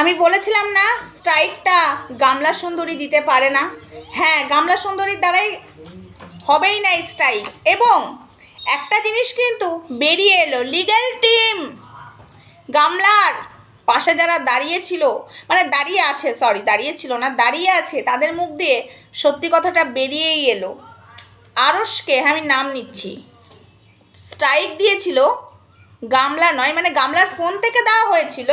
আমি বলেছিলাম না স্ট্রাইকটা গামলা সুন্দরী দিতে পারে না। হ্যাঁ গামলা সুন্দরীর দ্বারাই হবেই না স্ট্রাইক এবং একটা জিনিস কিন্তু বেরিয়ে এলো লিগ্যাল টিম গামলার পাশে যারা দাঁড়িয়েছিল মানে দাঁড়িয়ে আছে সরি দাঁড়িয়ে ছিল না, দাঁড়িয়ে আছে, তাদের মুখ দিয়ে সত্যি কথাটা বেরিয়েই এলো। আরসকে আমি নাম নিচ্ছি। স্ট্রাইক দিয়েছিল, গামলা নয় মানে গামলার ফোন থেকে দেওয়া হয়েছিল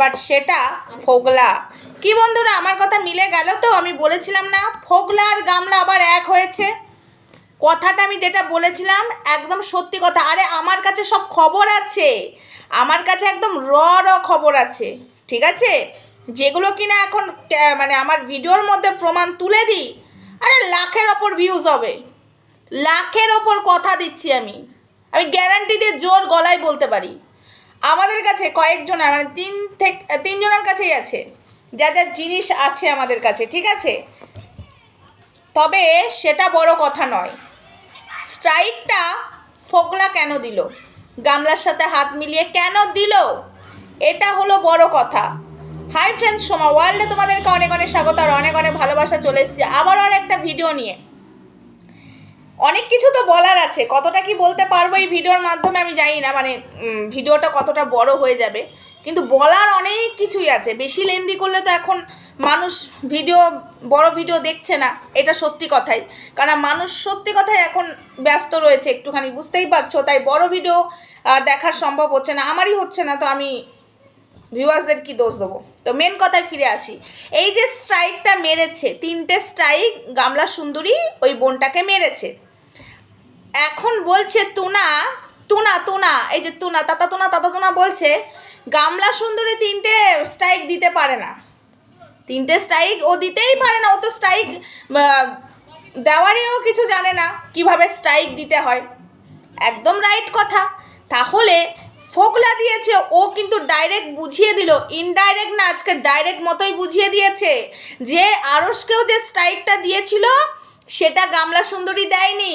বাট সেটা ফোগলা। কি বন্ধুরা, আমার কথা মিলে গেল তো? আমি বলেছিলাম না, ফোগলা আর গামলা আবার এক হয়েছে। কথাটা আমি যেটা বলেছিলাম, একদম সত্যি কথা। আরে, আমার কাছে সব খবর আছে। আমার কাছে একদম র র খবর আছে, ঠিক আছে? যেগুলো কিনা এখন মানে আমার ভিডিওর মধ্যে প্রমাণ তুলে দিই। আরে, লাখের ওপর ভিউজ হবে। লাখের ওপর কথা দিচ্ছি আমি। আমি গ্যারান্টি দিয়ে জোর গলায় বলতে পারি। আমাদের কাছে কয়েকজন মানে তিন থেকে তিনজনের কাছেই আছে। যা যা জিনিস আছে আমাদের কাছে, ঠিক আছে? তবে সেটা বড় কথা নয়। স্ট্রাইকটা ফোগলা কেন দিল? গামলার সাথে হাত মিলিয়ে কেন দিল? এটা হলো বড় কথা। হাই ফ্রেন্ডস, সোমা ওয়ার্ল্ডে তোমাদেরকে অনেক অনেক স্বাগত আর অনেক অনেক ভালোবাসা চলে এসেছে। আবারও আর একটা ভিডিও নিয়ে। অনেক কিছু তো বলার আছে। কতটা কি বলতে পারব এই ভিডিওর মাধ্যমে আমি জানি না মানে ভিডিওটা কতটা বড় হয়ে যাবে। কিন্তু বলার অনেক কিছুই আছে। বেশি লেন্দি করলে তো এখন মানুষ ভিডিও, বড় ভিডিও দেখছে না, এটা সত্যি কথাই। কারণ মানুষ সত্যি কথাই এখন ব্যস্ত রয়েছে একটুখানি, বুঝতেই পারছ? তাই বড় ভিডিও দেখার সম্ভব হচ্ছে না। আমারই হচ্ছে না, তো আমি ভিউয়ার্সদের কি দোষ দেবো? তো মেন কথায় ফিরে আসি। এই যে স্ট্রাইকটা মেরেছে, তিনটে স্ট্রাইক গামলা সুন্দরী ওই বোনটাকে মেরেছে। এখন বলছে তুনা তুনা তুনা, এই যে তুনা, তাতা তুনা তাতা তুনা বলছে, গামলা সুন্দরী তিনটে স্ট্রাইক দিতে পারে না। তিনটে স্ট্রাইক ও দিতেই পারে না, ও তো স্ট্রাইক দেওয়ারও কিছু জানে না কীভাবে স্ট্রাইক দিতে হয়। একদম রাইট কথা। তাহলে ফোকলা দিয়েছে, ও কিন্তু ডাইরেক্ট বুঝিয়ে দিল ইনডাইরেক্ট না, আজকে ডাইরেক্ট মতোই বুঝিয়ে দিয়েছে যে আরসকেও যে স্ট্রাইকটা দিয়েছিল, সেটা গামলা সুন্দরী দেয়নি।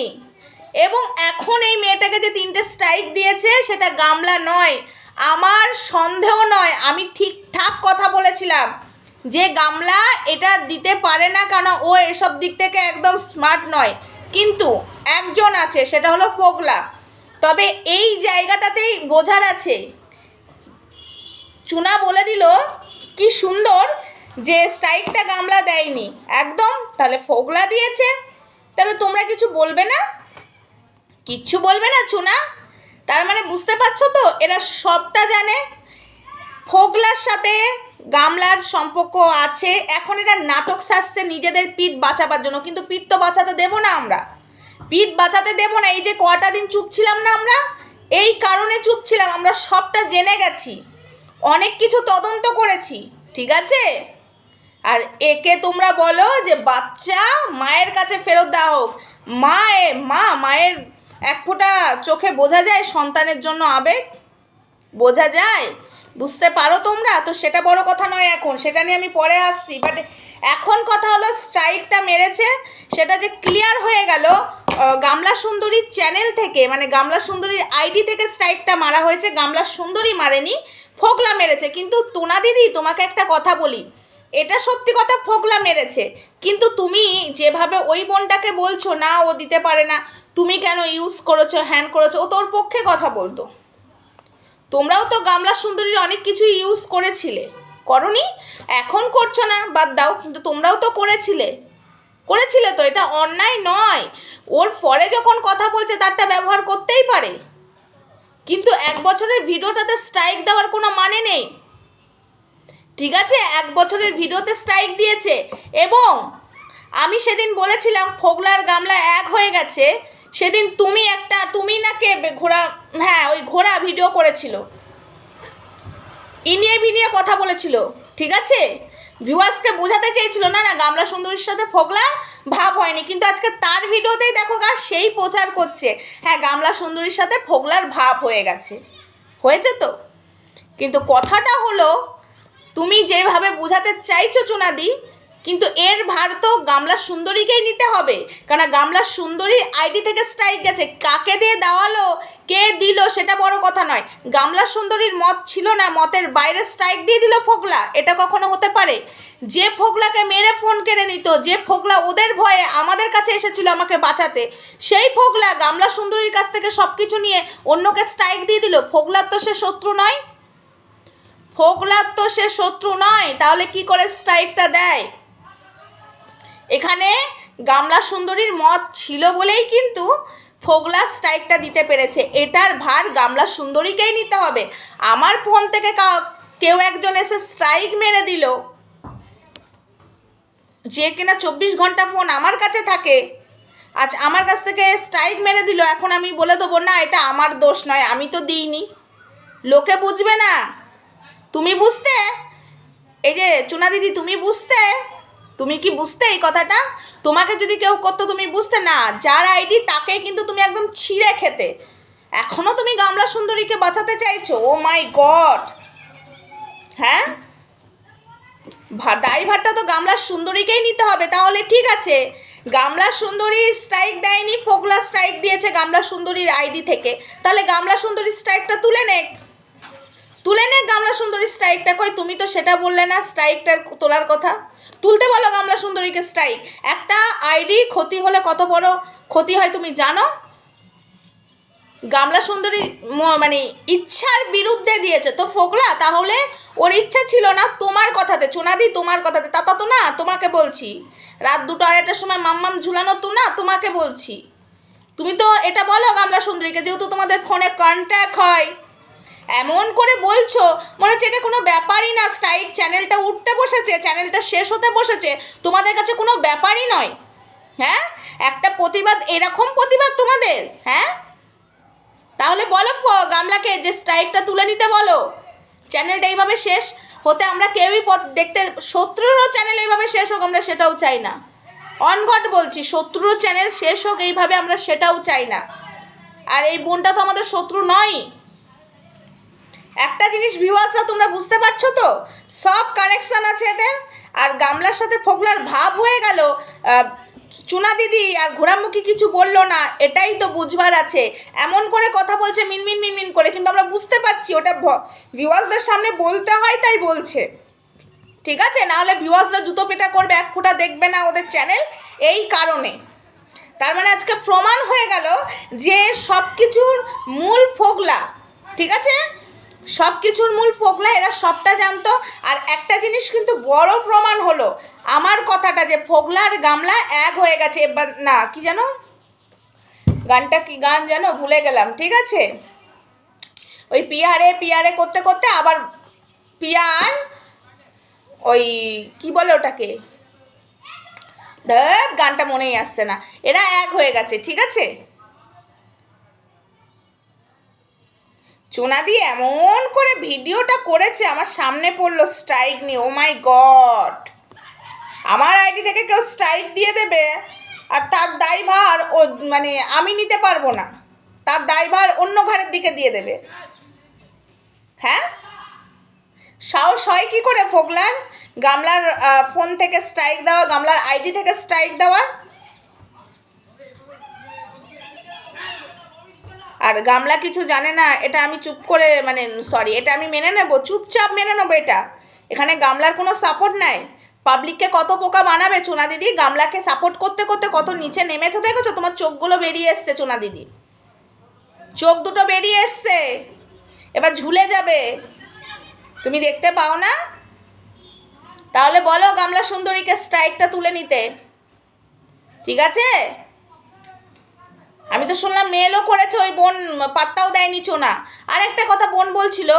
এবং এখন এই মেয়েটাকে যে তিনটে স্ট্রাইক দিয়েছে, সেটা গামলা নয়। আমার সন্দেহ নয়, আমি ঠিকঠাক কথা বলেছিলাম যে গামলা এটা দিতে পারে না কেন ও এসব দিক থেকে একদম স্মার্ট নয়। কিন্তু একজন আছে, সেটা হলো ফোগলা। তবে এই জায়গাটাতেই বোঝার আছে, চুনা বলে দিল, কি সুন্দর যে স্ট্রাইকটা গামলা দেয়নি। একদম, তাহলে ফোগলা দিয়েছে। তাহলে তোমরা কিছু বলবে না? কিচ্ছু বলবে না, চুনা। তার মানে বুঝতে পারছ তো? এরা সবটা জানে। ফোগলার সাথে গামলার সম্পর্ক আছে। এখন এটা নাটক সাজছে নিজেদের পিঠ বাঁচাবার জন্য। কিন্তু পিঠ তো বাঁচাতে দেবো না আমরা। পিঠ বাঁচাতে দেবো না। এই যে কটা দিন চুপ ছিলাম না আমরা? এই কারণে চুপ ছিলাম। আমরা সবটা জেনে গেছি। অনেক কিছু তদন্ত করেছি। ঠিক আছে? আর একে তোমরা বলো যে বাচ্চা মায়ের কাছে ফেরত দেওয়া হোক। মা এ- মা, মায়ের এক ফোঁটা চোখে বোঝা যায় সন্তানের জন্য আবেগ? বোঝা যায়? বুঝতে পারো তোমরা? তো সেটা বড় কথা নয় এখন। সেটা নিয়ে আমি পরে আসছি। বাট এখন কথা হলো স্ট্রাইকটা মেরেছে। সেটা যে ক্লিয়ার হয়ে গেল গামলা সুন্দরীর চ্যানেল থেকে মানে গামলা সুন্দরীর আইডি থেকে স্ট্রাইকটা মারা হয়েছে। গামলা সুন্দরী মারেনি, ফোকলা মেরেছে। কিন্তু তোনা দিদি, তোমাকে একটা কথা বলি। এটা সত্যি কথা, ফোকলা মেরেছে। কিন্তু তুমি যেভাবে ওই বোনটাকে বলছো, না, ও দিতে পারে না। তুমি কেন ইউজ করেছ হ্যান করেছ? ও তোর পক্ষে কথা বলতো। তোমরাও তো গামলা সুন্দরীর অনেক কিছু ইউজ করেছিলে। করনি? এখন করছ না, বাদ দাও। কিন্তু তোমরাও তো করেছিলে। করেছিলে তো, এটা অন্যায় নয়। ওর ফরে যখন কথা বলছে, তারটা ব্যবহার করতেই পারে। কিন্তু এক বছরের ভিডিওটাতে স্ট্রাইক দেওয়ার কোনো মানে নেই। ঠিক আছে? এক বছরের ভিডিওতে স্ট্রাইক দিয়েছে। এবং আমি সেদিন বলেছিলাম, ফোগলার গামলা এক হয়ে গেছে। সেদিন তুমি একটা, তুমি না কে ঘোড়া হ্যাঁ ওই ঘোড়া ভিডিও করেছিল। ইনিয়ে বিনিয়ে কথা বলেছিল, ঠিক আছে? ভিউয়ার্সকে বোঝাতে চেয়েছিল, না না, গামলা সুন্দরীর সাথে ফোগলার ভাব হয়নি, কিন্তু আজকে তার ভিডিওতেই দেখো গা, সেই প্রচার করছে। হ্যাঁ গামলা সুন্দরীর সাথে ফোগলার ভাব হয়ে গেছে। হয়েছে তো? কিন্তু কথাটা হলো, তুমি যেভাবে বোঝাতে চাইছো চুনাদি কিন্তু এর ভার তো গামলা সুন্দরীকেই নিতে হবে। কারণ গামলা সুন্দরী আইডি থেকে স্ট্রাইক গেছে। কাকে দিয়ে দেওয়ালো, কে দিল সেটা বড় কথা নয়। গামলা সুন্দরীর মত ছিল না, মতের বাইরে স্ট্রাইক দিয়ে দিল ফোকলা এটা কখনো হতে পারে? যে ফোকলাকে মেরে ফোন কেড়ে নিত, যে ফোকলা ওদের ভয়ে আমাদের কাছে এসেছিল আমাকে বাঁচাতে, সেই ফোকলা গামলা সুন্দরীর কাছ থেকে সব কিছু নিয়ে অন্যকে স্ট্রাইক দিয়ে দিল। ফোকলার তো সে শত্রু নয়। ফোকলার তো সে শত্রু নয়। তাহলে কি করে স্ট্রাইকটা দেয়? এখানে গামলা সুন্দরীর মত ছিল বলেই কিন্তু ফোগলা স্ট্রাইকটা দিতে পেরেছে। এটার ভার গামলা সুন্দরীকেই নিতে হবে। আমার ফোন থেকে কেউ একজন এসে স্ট্রাইক মেরে দিল। যে কিনা চব্বিশ ঘণ্টা ফোন আমার কাছে থাকে, আজ আমার কাছ থেকে স্ট্রাইক মেরে দিল। এখন আমি বলে দেবো, না, এটা আমার দোষ নয়, আমি তো দিইনি। লোকে বুঝবে না। তুমি বুঝতে? এই যে চুনা দিদি তুমি বুঝতে? তুমি কি বুঝতে এই কথাটা? তোমাকে যদি কেউ করতো তুমি বুঝতে না, যার আইডি তাকে কিন্তু তুমি একদম ছিঁড়ে খেতে। এখনও তুমি গামলা সুন্দরীকে বাঁচাতে চাইছো? ও মাই গড হ্যাঁ? ড্রাইভারটা তো গামলা সুন্দরীকেই নিতে হবে, তাহলে ঠিক আছে। গামলা সুন্দরী স্ট্রাইক দেয়নি ফোকলা স্ট্রাইক দিয়েছে গামলা সুন্দরীর আইডি থেকে। তাহলে গামলা সুন্দরীর স্ট্রাইকটা তুলে নে তুলে নে গামলা সুন্দরী স্ট্রাইকটা কই, তুমি তো সেটা বললে না স্ট্রাইকটার তোলার কথা। তুলতে বলো গামলা সুন্দরীকে স্ট্রাইক একটা আইডি ক্ষতি হলে কত বড় ক্ষতি হয় তুমি জানো? গামলা সুন্দরী মানে ইচ্ছার বিরুদ্ধে দিয়েছে। তো ফোকলা, তাহলে ওর ইচ্ছা ছিল না তোমার কথাতে। চুনাদি, তোমার কথাতে। তা তো না তোমাকে বলছি। রাত দুটো আড়াইটার সময় মাম্মাম ঝুলানো তো না তোমাকে বলছি। তুমি তো এটা বলো গামলা সুন্দরীকে, যেহেতু তোমাদের ফোনে কন্ট্যাক্ট হয়। এমন করে বলছো, মনে হচ্ছে এটা কোনো ব্যাপারই না, স্ট্রাইক, চ্যানেলটা উঠতে বসেছে, চ্যানেলটা শেষ হতে বসেছে, তোমাদের কাছে কোনো ব্যাপারই নয়। হ্যাঁ? একটা প্রতিবাদ, এরকম প্রতিবাদ তোমাদের হ্যাঁ? তাহলে বলো ফ- গামলাকে, যে স্ট্রাইকটা তুলে নিতে বলো। চ্যানেলটা এইভাবে শেষ হতে আমরা কেউই দেখতে, শত্রুরও চ্যানেল এইভাবে শেষ হোক, আমরা সেটাও চাই না। অনগট বলছি শত্রুরও চ্যানেল শেষ হোক, এইভাবে আমরা সেটাও চাই না। আর এই বোনটা তো আমাদের শত্রু নয় একটা জিনিস ভিউয়ার্সরা তোমরা বুঝতে পারছ তো? সব কানেকশন আছে এদের। আর গামলার সাথে ফোগলার ভাব হয়ে গেল। চুনা দিদি আর ঘোরামুখী কিছু বলল না, এটাই তো বুঝবার আছে। এমন করে কথা বলছে মিনমিন মিনমিন করে। কিন্তু আমরা বুঝতে পারছি, ওটা ভিউয়ার্সদের সামনে বলতে হয়, তাই বলছে। ঠিক আছে? নাহলে ভিউয়ার্সরা জুতো পেটা করবে, এক ফোঁটা দেখবে না ওদের চ্যানেল এই কারণে। তার মানে আজকে প্রমাণ হয়ে গেল যে সব কিছুর মূল ফোগলা, ঠিক আছে? সব কিছুর মূল ফোগলা এরা সবটা জানতো। আর একটা জিনিস কিন্তু বড় প্রমাণ হলো, আমার কথাটা যে ফোকলা আর গামলা এক হয়ে গেছে, এবার না, কি জানো? গানটা কি গান জানো? ভুলে গেলাম, ঠিক আছে? ওই পিয়ারে পিয়ারে করতে করতে আবার পিয়ার, ওই কি বলে ওটাকে? গানটা মনেই আসছে না। এরা এক হয়ে গেছে, ঠিক আছে? চুনা দিয়ে এমন করে ভিডিওটা করেছে, আমার সামনে পড়ল স্ট্রাইক নিয়ে। ও মাই গড আমার আইডি থেকে কেউ স্ট্রাইক দিয়ে দেবে আর তার দায়ভার ও মানে আমি নিতে পারব না। তার দায়ভার অন্য ঘরের দিকে দিয়ে দেবে। হ্যাঁ? সাহস হয় কি করে ফোগলার? গামলার ফোন থেকে স্ট্রাইক দেওয়া, গামলার আইডি থেকে স্ট্রাইক দেওয়া আর গামলা কিছু জানে না, এটা আমি চুপ করে মানে সরি এটা আমি মেনে নেব, চুপচাপ মেনে নেব এটা। এখানে গামলার কোনো সাপোর্ট নাই। পাবলিককে কত পোকা বানাবে চুনা দিদি? গামলাকে সাপোর্ট করতে করতে কত নিচে নেমেছে দেখেছ? তোমার চোখগুলো বেরিয়ে এসছে চুনা দিদি। চোখ দুটো বেরিয়ে এসছে। এবার ঝুলে যাবে। তুমি দেখতে পাও না? তাহলে বলো গামলা সুন্দরীকে স্ট্রাইকটা তুলে নিতে। ঠিক আছে? আমি তো শুনলাম মেলও করেছে, ওই বোন পাত্তাও দেয়নি চোনা। আর একটা কথা বোন বলছিল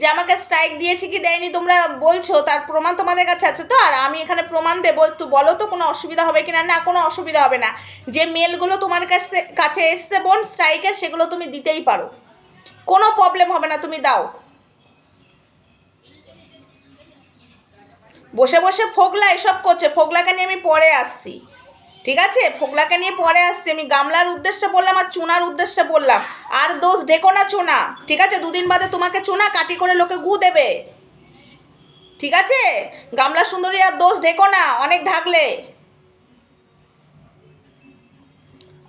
যে, আমাকে স্ট্রাইক দিয়েছে কি দেয়নি তোমরা বলছো, তার প্রমাণ তোমাদের কাছে আছে তো, আর আমি এখানে প্রমাণ দেবো, একটু বলো তো কোনো অসুবিধা হবে কিনা? না, কোনো অসুবিধা হবে না। যে মেলগুলো তোমার কাছে কাছে এসছে বোন স্ট্রাইকের সেগুলো তুমি দিতেই পারো। কোনো প্রবলেম হবে না, তুমি দাও। বসে বসে ফোগলা এসব করছে, ফোগলাকে নিয়ে আমি পরে আসছি। ঠিক আছে? ফোগলাকে নিয়ে পরে আসছি। আমি গামলার উদ্দেশ্যে বললাম আর চুনার উদ্দেশ্যে বললাম। আর দোষ ঢেকো না চুনা। ঠিক আছে? দুদিন বাদে তোমাকে চুনা, কাটি করে লোকে গু দেবে। ঠিক আছে? গামলা সুন্দরী আর দোষ ঢেকো না, অনেক ঢাকলে।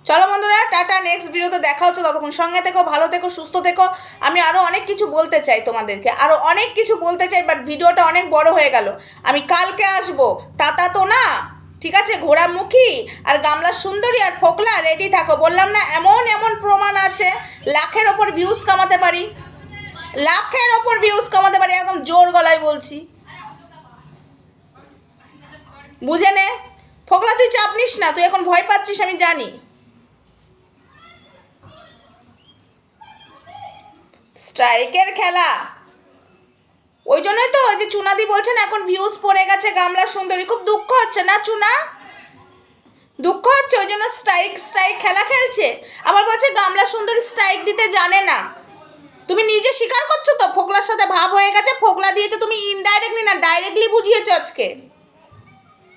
চলো বন্ধুরা, টাটা নেক্সট ভিডিওতে দেখা হচ্ছে ততক্ষণ। সঙ্গে থেকো, ভালো থেকো, সুস্থ থেকো। আমি আরও অনেক কিছু বলতে চাই তোমাদেরকে। আরও অনেক কিছু বলতে চাই বাট ভিডিওটা অনেক বড় হয়ে গেল। আমি কালকে আসব। তাতা তো না? ঠিক আছে, ঘোড়ামুখী আর গামলা সুন্দরী আর ফোকলা রেডি থাকো। বললাম না, এমন এমন প্রমাণ আছে, লাখের ওপর ভিউজ কামাতে পারি। লাখের ওপর ভিউজ কামাতে পারি, একদম জোর গলায় বলছি। বুঝে নে? ফোকলা, তুই চাপ নিস না, তুই এখন ভয় পাচ্ছিস, আমি জানি। স্ট্রাইকের খেলা। ওই জন্যই তো ওই যে চুনাদি বলছেন, এখন ভিউজ পড়ে গেছে গামলা সুন্দরী। খুব দুঃখ হচ্ছে না চুনা? দুঃখ হচ্ছে ওই জন্য স্ট্রাইক স্ট্রাইক খেলা খেলছে। আবার বলছে গামলা সুন্দরী স্ট্রাইক দিতে জানে না। তুমি নিজে স্বীকার করছ তো? ফোকলার সাথে ভাব হয়ে গেছে ফোকলা দিয়েছে, তুমি ইনডাইরেক্টলি না ডাইরেক্টলি বুঝিয়েছো আজকে।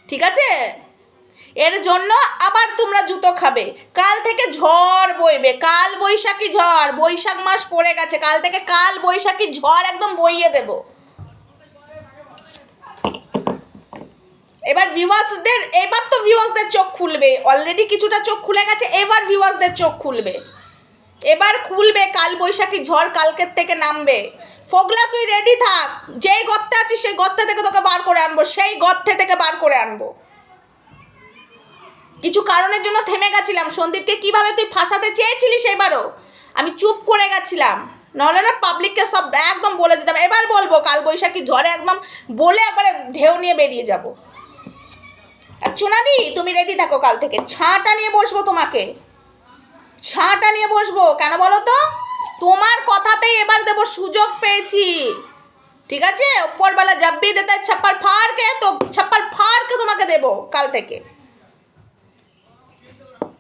ঠিক আছে? এর জন্য আবার তোমরা জুতো খাবে। কাল থেকে ঝড় বইবে, কাল বৈশাখী ঝড়, বৈশাখ মাস পড়ে গেছে, কাল থেকে কাল বৈশাখী ঝড় একদম বইয়ে দেব। এবার ভিউয়ার্সদের এবার তো ভিউয়ার্সদের চোখ খুলবে। অলরেডি কিছুটা চোখ খুলে গেছে, এবার ভিউয়ার্সদের চোখ খুলবে। এবার খুলবে, কাল বৈশাখী ঝড় কালকের থেকে নামবে। ফোগলা, তুই রেডি থাক। যেই গর্তে আছিস, সেই গর্তে থেকে তোকে বার করে আনব, সেই গর্তে থেকে বার করে আনব। কিছু কারণের জন্য থেমে গেছিলাম। সন্দীপকে কীভাবে তুই ফাঁসাতে চেয়েছিলিস এবারও? আমি চুপ করে গেছিলাম। নাহলে না পাবলিককে সব একদম বলে দিতাম। এবার বলব, কাল বৈশাখী ঝড়ে একদম বলে একবারে ঢেউ নিয়ে বেরিয়ে যাব। আর চুনাদি, তুমি রেডি থাকো কাল থেকে ছাঁটা নিয়ে বসবো তোমাকে। ছাঁটা নিয়ে বসবো, কেন বলো তো? তোমার কথাতেই এবার দেব সুযোগ পেয়েছি। ঠিক আছে? উপরবেলা যাব্বি দেতে, ছাপ্পার ফাড়কে তো, ছাপ্পার ফাড়কে তোমাকে দেবো কাল থেকে।